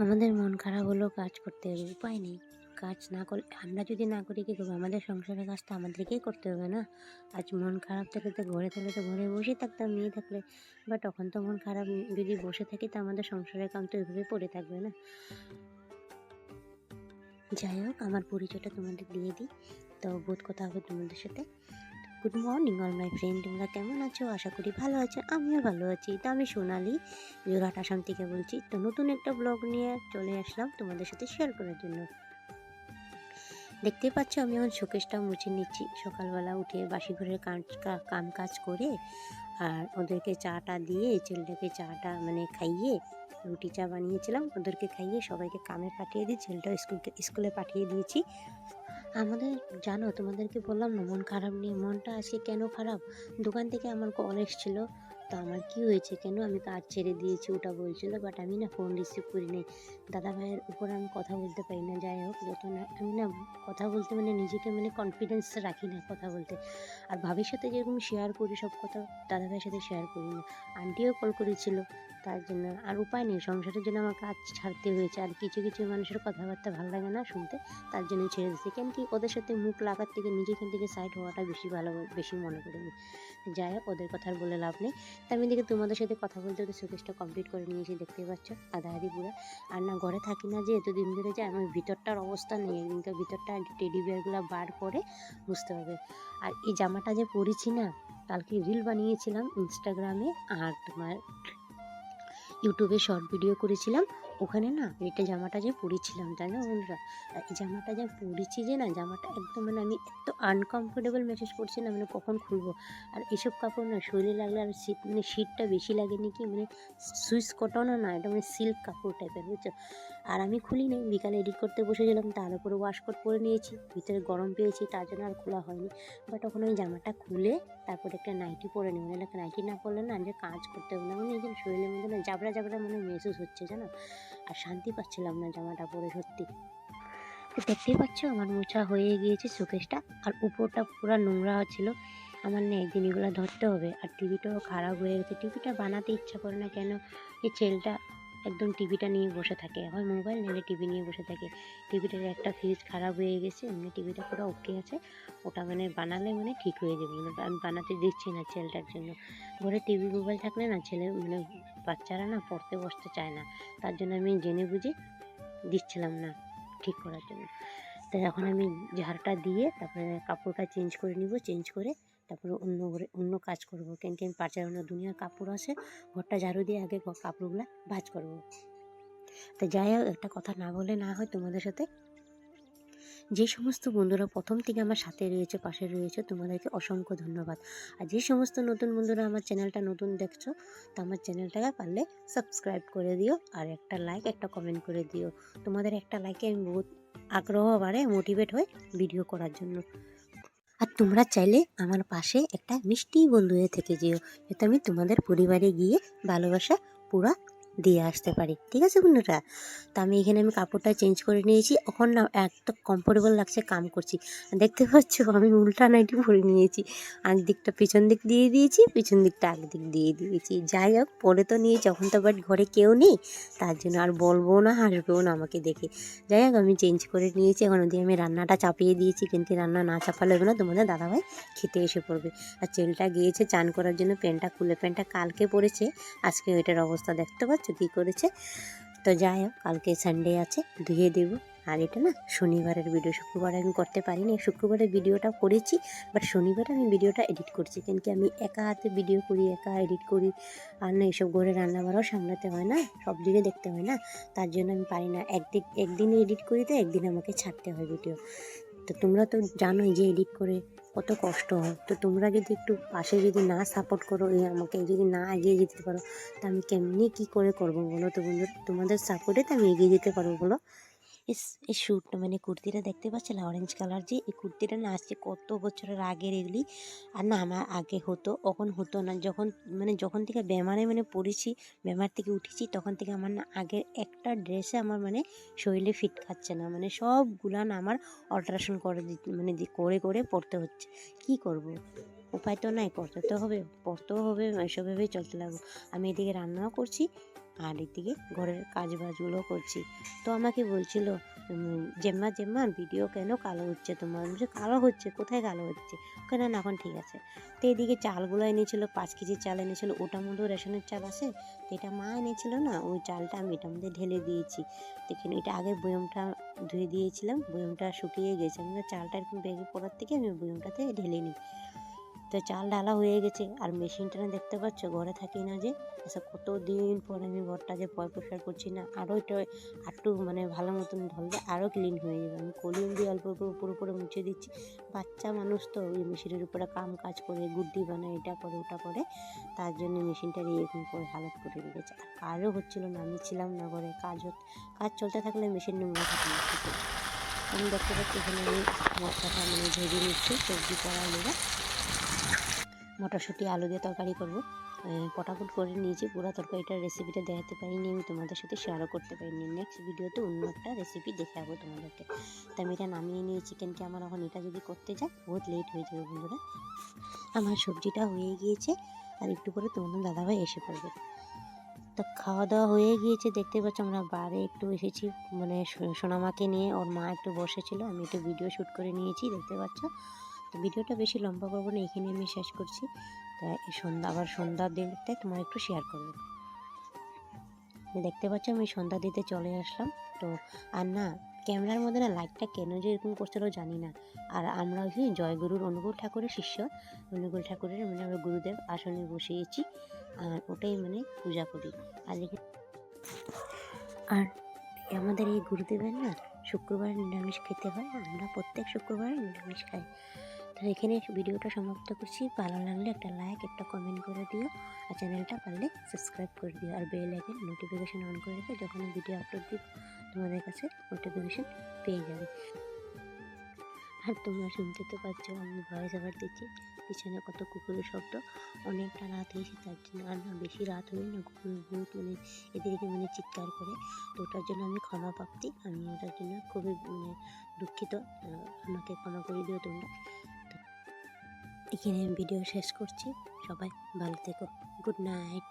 আমাদের মন খারাপ হলেও কাজ করতে হবে, উপায় নেই। কাজ না করলে, আমরা যদি না করি কী করব? আমাদের সংসারের কাজ তো আমাদেরকেই করতে হবে না? আজ মন খারাপ থাকলে তো ঘরে থাকলে তো ঘরে বসেই থাকতাম, মেয়ে থাকলে। বা তখন তো মন খারাপ, যদি বসে থাকি তো আমাদের সংসারের কাম তো এভাবে পড়ে থাকবে না। যাই হোক, আমার পরিচয়টা তোমাদের দিয়ে দিই। তো বোধ কথা হবে তোমাদের সাথে। Good morning all my friend তোমরা কেমন আছো? আশা করি ভালো আছো। আমিও ভালো আছি। তো আমি সোনালি যোরহাট আসাম থেকে বলছি। তো নতুন একটা ব্লগ নিয়ে চলে আসলাম তোমাদের সাথে শেয়ার করার জন্য। দেখতে পাচ্ছ, আমি এখন শোকেসটা মুছে নিচ্ছি। সকালবেলা উঠে বাসি ঘরের কাজ কাম কাজ করে আর ওদেরকে চাটা দিয়ে, ছেলেটাকে চাটা মানে খাইয়ে রুটি চা বানিয়েছিলাম। ওদেরকে খাইয়ে সবাইকে কামে পাঠিয়ে দিই ছেলেটাও স্কুলকে, স্কুলে পাঠিয়ে দিয়েছি। আমাদের, জানো, তোমাদেরকে বললাম না, মন খারাপ নেই মনটা আজকে কেন খারাপ? দোকান থেকে আমার কল এসেছিল তো আমার কি হয়েছে কেন? আমি কাজ ছেড়ে দিয়েছি, ওটা বলছিল বাট আমি না ফোন রিসিভ করি নাই দাদা ভাইয়ের উপর আমি কথা বলতে পারি না, যাই হোক, যত না, আমি না কথা বলতে মানে নিজেকে মানে কনফিডেন্স রাখি না কথা বলতে। আর ভাবির সাথে যেরকম শেয়ার করি সব কথা, দাদা ভাইয়ের সাথে শেয়ার করি না। আন্টিও কল করেছিল তার জন্য। আর উপায় নেই, সংসারের জন্য আমার কাজ ছাড়তে হয়েছে। আর কিছু কিছু মানুষের কথাবার্তা ভালো লাগে না শুনতে, তার জন্য ছেড়ে দিচ্ছি কেন কি ওদের সাথে মুখ লাগার থেকে নিজেখান থেকে সাইড হওয়াটা বেশি ভালো, বেশি মনে করি আমি যাই হোক, ওদের কথা আর বলে লাভ নেই। তা আমি দেখি তোমাদের সাথে কথা বলতে বলতে শোকেসটা কমপ্লিট করে নিয়েছি, দেখতে পাচ্ছ? আধা আধি পুরা। আর না, ঘরে থাকি না যে, এতদিন ধরে যে আমার ভিতরটার অবস্থা নেই। একদিনকার ভিতরটা টেডি বিয়ারগুলো বার করে, বুঝতে হবে আর এই জামাটা যে পরেছি না, কালকে রিল বানিয়েছিলাম ইনস্টাগ্রামে আর তোমার ইউটিউবে শর্ট ভিডিও করেছিলাম। ওখানে না এটা জামাটা যে পরেছিলাম জানো বন্ধুরা? এই জামাটা যে পরেছি যে না, জামাটা একদম মানে আমি এত আনকমফোর্টেবল মেসেজ করছি না মানে কখন খুলবো? আর এসব কাপড় না শরীরে লাগলে আর শীত মানে শীতটা বেশি লাগে নাকি? মানে সুইচ কটনও না, এটা মানে সিল্ক কাপড় টাইপের বুঝছ? আর আমি খুলি নাই বিকালে এডিট করতে বসেছিলাম, তার উপরে ওয়াশকোট পরে নিয়েছি, ভিতরে গরম পেয়েছি, তার জন্য আর খোলা হয়নি। বাট তখন ওই জামাটা খুলে তারপরে একটা নাইটি পরে নেব, নাহলে নাইটি না পরলে না যে কাজ করতে হবে না মানে নিজের শরীরের মধ্যে না জাবড়া জাবড়া মানে মেসেজ হচ্ছে, জানো? আর শান্তি পাচ্ছিলাম না জামাটা পরে, সত্যি। দেখতেই পাচ্ছ, আমার মোছা হয়ে গিয়েছে শোকেসটা, আর উপরটা পুরো নোংরা ছিল। আমার না একদিন এগুলো ধরতে হবে, আর টিভিটাও খারাপ হয়ে গেছে। টিভিটা বানাতে ইচ্ছা করে না কেন? এই ছেলেটা একদম টিভিটা নিয়ে বসে থাকে। হয় মোবাইল নিলে টিভি নিয়ে বসে থাকে। টিভিটার একটা ফিউজ খারাপ হয়ে গেছে, এমনি টিভিটা পুরো ওকে আছে। ওটা মানে বানালে মানে ঠিক হয়ে যাবে। মানে আমি বানাতে দিচ্ছি না ছেলেটার জন্য। ঘরে টিভি মোবাইল থাকলে না ছেলে মানে বাচ্চারা না পড়তে বসতে চায় না। তার জন্য আমি জেনে বুঝে দিচ্ছিলাম না ঠিক করার জন্য। তো এখন আমি ঝাড়টা দিয়ে তারপরে কাপড়টা চেঞ্জ করে নিব চেঞ্জ করে তারপরে অন্য ঘরে, অন্য কাজ করব। কেন কি আমি পাচার অন্য দুনিয়ার কাপড় আছে, ঘরটা ঝাড়ু দিয়ে আগে কাপড়গুলো ভাজ করব। তো যাই হোক, একটা কথা না বলে না হয় তোমাদের সাথে যে সমস্ত বন্ধুরা প্রথম থেকে আমার সাথে রয়েছে, পাশে রয়েছে, তোমাদেরকে অসংখ্য ধন্যবাদ। আর যে সমস্ত নতুন বন্ধুরা আমার চ্যানেলটা নতুন দেখছ, তো আমার চ্যানেলটাকে পারলে সাবস্ক্রাইব করে দিও আর একটা লাইক একটা কমেন্ট করে দিও। তোমাদের একটা লাইকে আমি বহুত আগ্রহ বাড়ে মোটিভেট হই ভিডিও করার জন্য। আর তোমরা চাইলে আমার পাশে একটা মিষ্টি বন্ধু হয়ে থেকে যেও, যাতে আমি তোমাদের পরিবারে গিয়ে ভালোবাসা পুরা দিয়ে আসতে পারি। ঠিক আছে বন্ধুরা? তা আমি এখানে আমি কাপড়টা চেঞ্জ করে নিয়েছি। এখন না এত কমফোর্টেবল লাগছে কাম করছি। দেখতে পাচ্ছ আমি উল্টা নাইটি পরে নিয়েছি। আগ দিকটা পিছন দিক দিয়ে দিয়েছি, পিছন দিকটা আগ দিক দিয়ে দিয়েছি। যাই হোক, পরে তো নিয়েছি এখন তো বাট ঘরে কেউ নেই, তার জন্য আর বলব না হাসবেও না আমাকে দেখে। যাই হোক, আমি চেঞ্জ করে নিয়েছি। এখন ওদিকে আমি রান্নাটা চাপিয়ে দিয়েছি, কিন্তু রান্না না চাপালে হবে না, তোমাদের দাদাভাই খেতে এসে পড়বে। আর চেলটা গিয়েছে চান করার জন্য প্যান্টটা খুলে প্যান্টটা কালকে পরেছে আজকে ওইটার অবস্থা দেখতে পাচ্ছ? কী করেছে। তো যাই হোক, কালকে সানডে আছে, ধুয়ে দেবো। আর এটা না, শনিবারের ভিডিও শুক্রবার আমি করতে পারিনি। শুক্রবারের ভিডিওটা করেছি বাট শনিবারে আমি ভিডিওটা এডিট করছি। কেন কি আমি একা হাতে ভিডিও করি, একা এডিট করি। আর না, এসব ঘরে রান্না বাড়াও সামলাতে হয় না, সব দিকে দেখতে হয় না। তার জন্য আমি পারি না। একদিন, একদিনে এডিট করি তো, একদিন আমাকে ছাড়তে হয় ভিডিও তো তোমরা তো জানোই যে এডিট করে কত কষ্ট হয়। তো তোমরা যদি একটু পাশে যদি না সাপোর্ট করো, এই আমাকে যদি না এগিয়ে যেতে পারো, তা আমি কেমনি কী করে করব বলো তো বন্ধুরা? তোমাদের সাপোর্টে তো আমি এগিয়ে যেতে পারব বলো। ইস, এই শ্যুটটা মানে কুর্তিটা দেখতে পাচ্ছিলে অরেঞ্জ কালার যে, এই কুর্তিটা না আজকে কত বছরের আগের এগুলি। আর না, আমার আগে হতো তখন হতো না, যখন মানে যখন থেকে বেমারে মানে পড়েছি বেমার থেকে উঠেছি, তখন থেকে আমার না আগের একটা ড্রেসে আমার মানে শরীরে ফিট খাচ্ছে না। মানে সবগুলা না আমার অল্টারেশন করে মানে করে করে পড়তে হচ্ছে। কি করব? উপায় তো নাই, পড়তে তো হবে, পড়তেও হবে এসবভাবেই চলতে লাগবো আমি এদিকে রান্নাও করছি আর এদিকে ঘরের কাজ বাজগুলো করছি। তো আমাকে বলছিল জেম্মা জেম্মা, ভিডিও কেন কালো হচ্ছে তোমার? বলছে, কালো হচ্ছে, কোথায় কালো হচ্ছে? কেন না এখন ঠিক আছে। তো এদিকে চালগুলো এনেছিল, পাঁচ কেজি চাল এনেছিল ওটার মধ্যেও রেশনের চাল আছে। তো এটা মা এনেছিল না, ওই চালটা আমি এটার মধ্যে ঢেলে দিয়েছি। দেখুন, এটা আগে বয়মটা ধুয়ে দিয়েছিলাম, বয়মটা শুকিয়ে গেছে। মানে চালটা এরকম বেগে পড়ার থেকে আমি বয়মটাতে ঢেলে নিই। তো চাল ঢালা হয়ে গেছে। আর মেশিনটা না দেখতে পাচ্ছ, ঘরে থাকি না যে। আচ্ছা কত দিন পর আমি ঘরটা যে পয় পরিষ্কার করছি না। আরও এটা একটু মানে ভালো মতন ধরলে আরও ক্লিন হয়ে যাবে। আমি কলিউম দিয়ে অল্প অল্প উপর উপরে মুছে দিচ্ছি। বাচ্চা মানুষ তো ওই মেশিনের উপরে কাম কাজ করে, গুড্ডি বানায়, এটা করে, ওটা করে। তার জন্য মেশিনটার এরকম করে হালত করে রেখেছে। আর কাজও হচ্ছিল না, আমি ছিলাম না ঘরে। কাজ কাজ চলতে থাকলে মেশিন নোংরা থাকে। আমি দেখতে পাচ্ছি এখানে আমি মশলাটা মানে ভেজে নিচ্ছি, সবজি লেগে মটরশুঁটি, আলু দিয়ে তরকারি করব। পটাপট করে নিয়েছি। পুরো তরকারিটার রেসিপিটা দেখাতে পারিনি। আমি তোমাদের সাথে শেয়ারও করতে পারিনি। নেক্সট ভিডিওতে অন্য একটা রেসিপি দেখাবো তোমাদেরকে। তো আমি এটা নামিয়ে নিয়ে চিকেনকে আমার এখন এটা যদি করতে যাই বহুত লেট হয়ে যাবে বন্ধুরা। আমার সবজিটা হয়ে গিয়েছে। আর একটু পরে তোমাদের দাদাভাই এসে পড়বে। তো খাওয়া দাওয়া হয়ে গিয়েছে। দেখতে পাচ্ছ আমরা বারে একটু এসেছি। মানে সোনামাকে নিয়ে। ওর মা একটু বসেছিল। আমি একটু ভিডিও শ্যুট করে নিয়েছি। দেখতে পাচ্ছ? তো ভিডিওটা বেশি লম্বা করব না এখানে আমি শেষ করছি। তাই সন্ধ্যা, আবার সন্ধ্যা দিনটাই তোমার একটু শেয়ার করব। দেখতে পাচ্ছ আমি সন্ধ্যা দিতে চলে আসলাম। তো আর না, ক্যামেরার মধ্যে না লাইটটা কেন যে এরকম করছিল জানি না। আর আমরা ওই জয়গুরুর অনুকূল ঠাকুরের শিষ্য, অনুকূল ঠাকুরের মানে আমরা গুরুদেব আসনে বসিয়েছি। আর ওটাই মানে পূজা করি। আর আর আমাদের এই গুরুদেবের না শুক্রবার নিরামিষ খেতে হয়, আমরা প্রত্যেক শুক্রবার নিরামিষ খাই। তো এখানে ভিডিওটা সমাপ্ত করছি। ভালো লাগলে একটা লাইক একটা কমেন্ট করে দিও আর চ্যানেলটা পারলে সাবস্ক্রাইব করে দিও আর বেল আইকন নোটিফিকেশান অন করে রেখে যখন ভিডিও আপলোড দিব, তোমাদের কাছে নোটিফিকেশন পেয়ে যাবে। আর তোমরা শুনতে তো পাচ্ছ, আমি ভয়েস আবার দিচ্ছি। পিছনে কত কুকুরের শব্দ, অনেকটা রাত হয়েছে, তার জন্য আর না বেশি রাত হলে না কুকুর বহুত মানে এদেরকে মানে চিৎকার করে। তো ওটার জন্য আমি ক্ষমা প্রাপ্তি আমি ওটার জন্য খুবই মানে দুঃখিত আমাকে ক্ষমা করে দিও তোমরা। এখানে ভিডিও শেষ করছি। সবাই ভালো থেকো। Good night